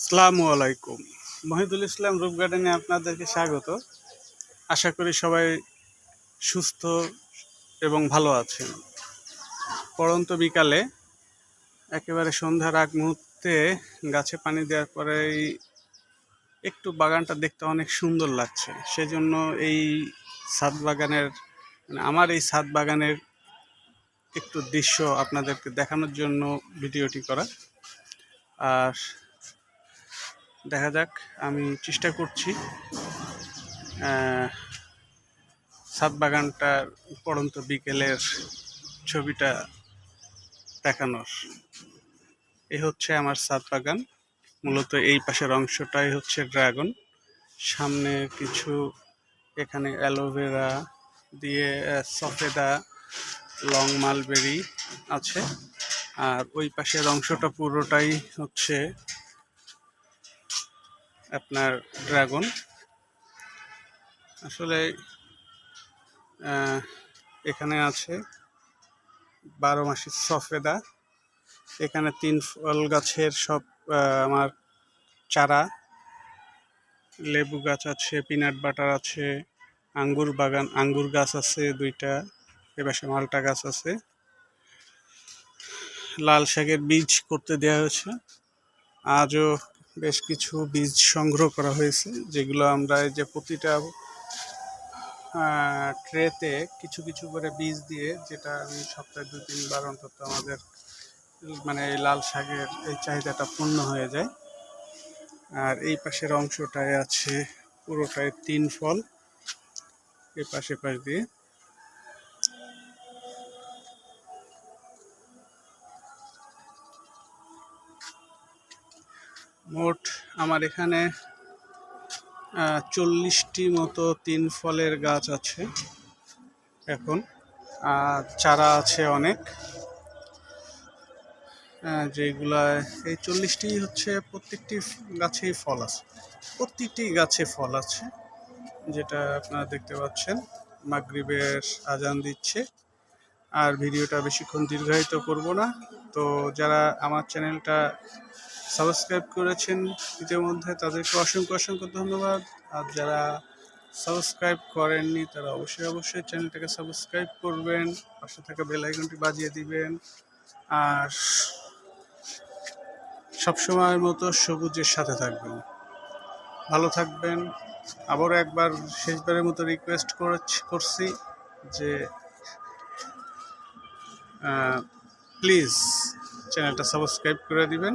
আসসালামু আলাইকুম। মহিদুল ইসলাম রূপ গার্ডেনে আপনাদেরকে স্বাগত। আশা করি সবাই সুস্থ এবং ভালো আছেন। পরন্ত বিকালে একেবারে সন্ধ্যার আগ মুহূর্তে গাছে পানি দেওয়ার পরেই একটু বাগানটা দেখতে অনেক সুন্দর লাগছে। সেজন্য এই ছাদ বাগানের মানে আমার এই ছাদ বাগানের একটু দৃশ্য আপনাদেরকে দেখানোর জন্য ভিডিওটি করা। আর দেখা যাক, আমি চেষ্টা করছি। ছাদ বাগানটার পড়ন্ত বিকেলের ছবিটা দেখানোর। এই হচ্ছে আমার ছাদ বাগান। মূলত এই পাশের অংশটাই হচ্ছে ড্রাগন। সামনে কিছু এখানে অ্যালোভেরা দিয়ে সফেদা, লং মালবেরি আছে। আর ওই পাশের অংশটা পুরোটাই হচ্ছে আপনার ড্রাগন। আসলে এখানে আছে বারো মাসের সফেদা। এখানে তিন ফল গাছের সব আমার চারা। লেবু গাছ আছে, পিনাট বাটার আছে, আঙ্গুর বাগান, আঙ্গুর গাছ আছে দুইটা এপাশে মালটা গাছ আছে। লাল শাকের বীজ করতে দেওয়া হয়েছে। আজও বেশ কিছু বীজ সংগ্রহ করা হয়েছে, যেগুলো আমরা এই যে প্রতিটা ট্রেতে কিছু কিছু করে বীজ দিয়ে যেটা আমি সপ্তাহে দু তিনবার অন্তত আমাদের মানে এই লাল শাকের এই চাহিদাটা পূর্ণ হয়ে যায়। আর এই পাশের অংশটায় আছে পুরোটায় তিন ফল এ পাশে পাশ দিয়ে। মোট আমার এখানে চল্লিশটি মতো তিন ফলের গাছ আছে এখন, আর চারা আছে অনেক। যেগুলা, এই চল্লিশটি হচ্ছে প্রত্যেকটি গাছেই ফল আছে, প্রত্যেকটি গাছে ফল আছে, যেটা আপনারা দেখতে পাচ্ছেন। মাগরিবের আজান দিচ্ছে, আর ভিডিওটা বেশিক্ষণ দীর্ঘায়িত করব না। তো যারা আমার চ্যানেলটা সাবস্ক্রাইব করেছেন ইতিমধ্যে তাদেরকে অসংখ্য অসংখ্য ধন্যবাদ। আর যারা সাবস্ক্রাইব করেননি, তারা অবশ্যই অবশ্যই চ্যানেলটাকে সাবস্ক্রাইব করবেন, পাশে থাকা বেল আইকনটি বাজিয়ে দিবেন। আর সবসময়ের মতো সবুজের সাথে থাকবেন। ভালো থাকবেন। আবারও একবার শেষবারের মতো রিকোয়েস্ট করছি যে প্লিজ চ্যানেলটা সাবস্ক্রাইব করে দিবেন।